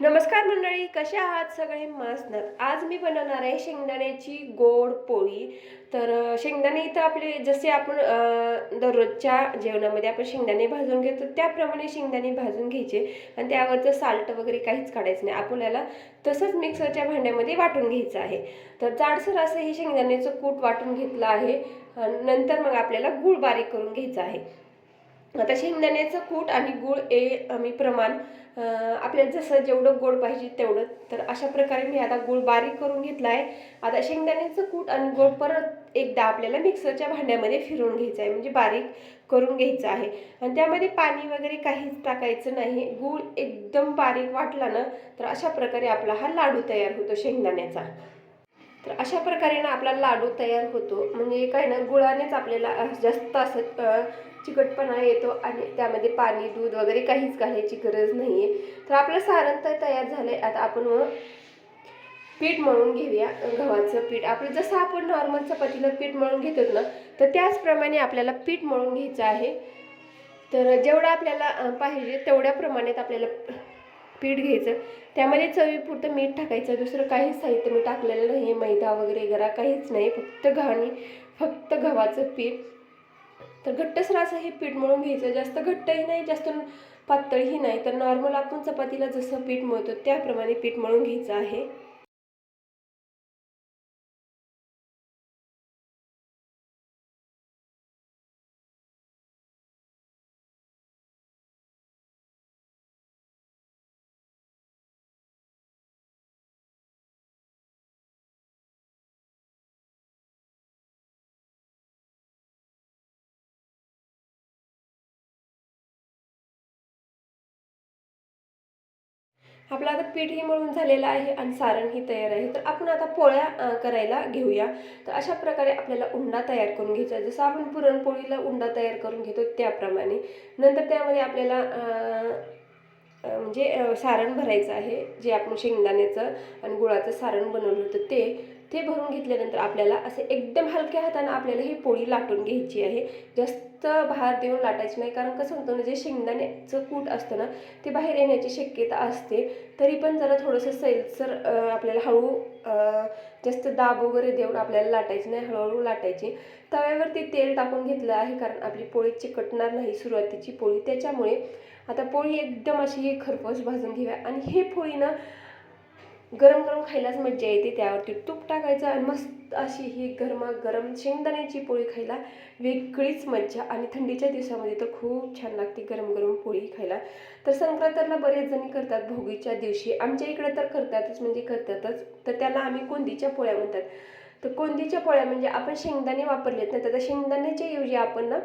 नमस्कार मंडळी कसे आहात सगळे? मस्त. आज मी बनवणार आहे शेंगदाण्याची गोड पोळी. तर शेंगदाणे इथं आपले जसे आपण दररोजच्या जेवणामध्ये आपण शेंगदाणे भाजून घेतो त्याप्रमाणे शेंगदाणे भाजून घ्यायचे. आणि त्यावरचं साल्ट वगैरे काहीच काढायचं नाही. आपल्याला तसंच मिक्सरच्या भांड्यामध्ये वाटून घ्यायचं आहे. तर जाडसर असं हे शेंगदाण्याचं कूट वाटून घेतलं आहे. नंतर मग आपल्याला गूळ बारीक करून घ्यायचं आहे. आता शेंगदाण्याचं कूट आणि गूळ हे आम्ही प्रमाण आपल्या आपल्याला जसं जेवढं गोड पाहिजे तेवढं. तर अशा प्रकारे मी आता गूळ बारीक करून घेतला आहे आता शेंगदाण्याचं कूट आणि गोड परत एकदा आपल्याला मिक्सरच्या भांड्यामध्ये फिरवून घ्यायचं आहे. म्हणजे बारीक करून घ्यायचं आहे. आणि त्यामध्ये पाणी वगैरे काहीच टाकायचं नाही. गूळ एकदम बारीक वाटला ना तर अशा प्रकारे आपला हा लाडू तयार होतो शेंगदाण्याचा. तर अशा प्रकारे ना आपला लाडू तयार होतो. म्हणजे काय ना गुळानेच आपल्याला जास्त असं चिकटपणा येतो आणि त्यामध्ये पाणी दूध वगैरे काहीच घालायची गरज नाही आहे तर आपलं सारण तर तयार झालं आहे आता आपण मग पीठ मळून घेऊया गव्हाचं पीठ. आपलं जसं आपण नॉर्मल चपातीला पीठ मळून घेतो ना तर त्याचप्रमाणे आपल्याला पीठ मळून घ्यायचं आहे. तर जेवढं आपल्याला पाहिजे तेवढ्या प्रमाणात आपल्याला पीठ घ्यायचं. त्यामध्ये चवीपुरतं मीठ टाकायचं. दुसरं काहीच साहित्य मी टाकलेलं नाही मैदा वगैरे गरा काहीच नाही. फक्त घाणी फक्त गव्हाचं पीठ. तर घट्टसर असं हे पीठ मळून घ्यायचं. जास्त घट्टही नाही जास्त पातळही नाही. तर नॉर्मल आपण चपातीला जसं पीठ मळतो त्याप्रमाणे पीठ मळून घ्यायचं आहे. आपलं आता पीठही मळून झालेलं आहे आणि सारणही तयार आहे. तर आपण आता पोळ्या करायला घेऊया. तर अशा प्रकारे आपल्याला उंडा तयार करून घ्यायचा जसं आपण पुरणपोळीला उंडा तयार करून घेतो त्याप्रमाणे. नंतर त्यामध्ये आपल्याला म्हणजे सारण भरायचं आहे जे आपण शेंगदाण्याचं आणि गुळाचं सारण बनवलं होतं ते ते भरून घेतल्यानंतर आपल्याला असे एकदम हलक्या हाताने आपल्याला ही पोळी लाटून घ्यायची आहे. जास्त भार देऊन लाटायची नाही कारण कसं होतं ना जे शेंगदाण्याचं कूट असतं ना ते बाहेर येण्याची शक्यता असते. तरी पण जरा थोडंसं सैलसर आपल्याला हळू जास्त दाब वगैरे देऊन आपल्याला लाटायची नाही हळूहळू लाटायची. तव्यावरती तेल टाकून घेतलं आहे कारण आपली पोळी चिकटणार नाही सुरुवातीची पोळी. त्याच्यामुळे आता पोळी एकदम अशी ही खरपूस भाजून घेऊया. आणि हे पोळी ना गरम गरम खायलाच मज्जा येते. त्यावरती तूप टाकायचं आणि मस्त अशी ही गरमागरम शेंगदाण्याची पोळी खायला वेगळीच मज्जा. आणि थंडीच्या दिवसामध्ये तर खूप छान लागते गरम गरम पोळी खायला. तर संक्रांतीला बरेच जणी करतात भोगीच्या दिवशी. आमच्या इकडे तर करतातच म्हणजे करतातच. तर त्याला आम्ही कोंदीच्या पोळ्या म्हणतात. तर कोंदीच्या पोळ्या म्हणजे आपण शेंगदाणे वापरलेत ना तर शेंगदाण्याच्या ऐवजी आपण ना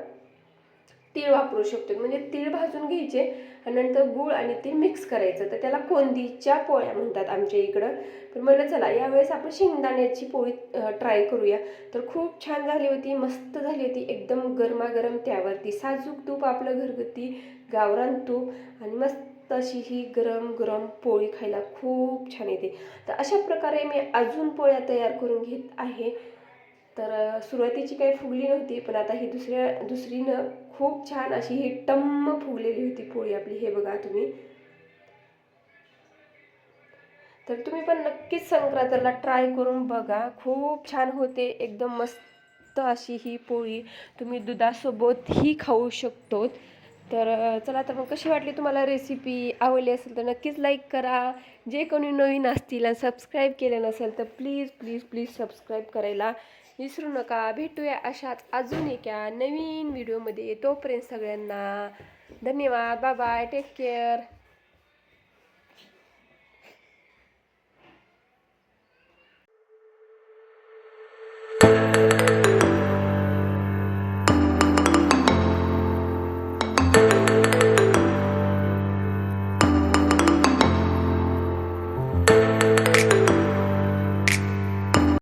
तीळ वापरू शकतो. म्हणजे तीळ भाजून घ्यायचे आणि नंतर गूळ आणि तीळ मिक्स करायचं. तर त्याला कोंदीच्या पोळ्या म्हणतात आमच्या इकडं. तर म्हणलं चला यावेळेस आपण शेंगदाण्याची पोळी ट्राय करूया. तर खूप छान झाली होती मस्त झाली होती. एकदम गरमागरम त्यावरती साजूक तूप आपलं घरगुती गावरान तूप आणि मस्त अशी ही गरम गरम पोळी खायला खूप छान येते. तर अशा प्रकारे मी अजून पोळ्या तयार करून घेत आहे. तर सुरुवातीची काही फुगली नव्हती पण आता ही दुसऱ्या दुसरीनं खूप छान अशी ही टम्म फुगलेली होती पोळी आपली हे बघा तुम्ही. तर तुम्ही पण नक्कीच संक्रांतीला ट्राय करून बघा. खूप छान होते एकदम मस्त अशी ही पोळी. तुम्ही दुधासोबतही खाऊ शकतो तर चला तर मग कशी वाटली तुम्हाला रेसिपी आवडली असेल तर नक्कीच लाईक करा. जे कोणी नवीन असतील आणि सबस्क्राईब केलं नसेल तर प्लीज प्लीज प्लीज सबस्क्राईब करायला. विसरू नका. भेटूया अशाच अजून एका नवीन व्हिडिओमध्ये. तोपर्यंत सगळ्यांना धन्यवाद. Bye bye take care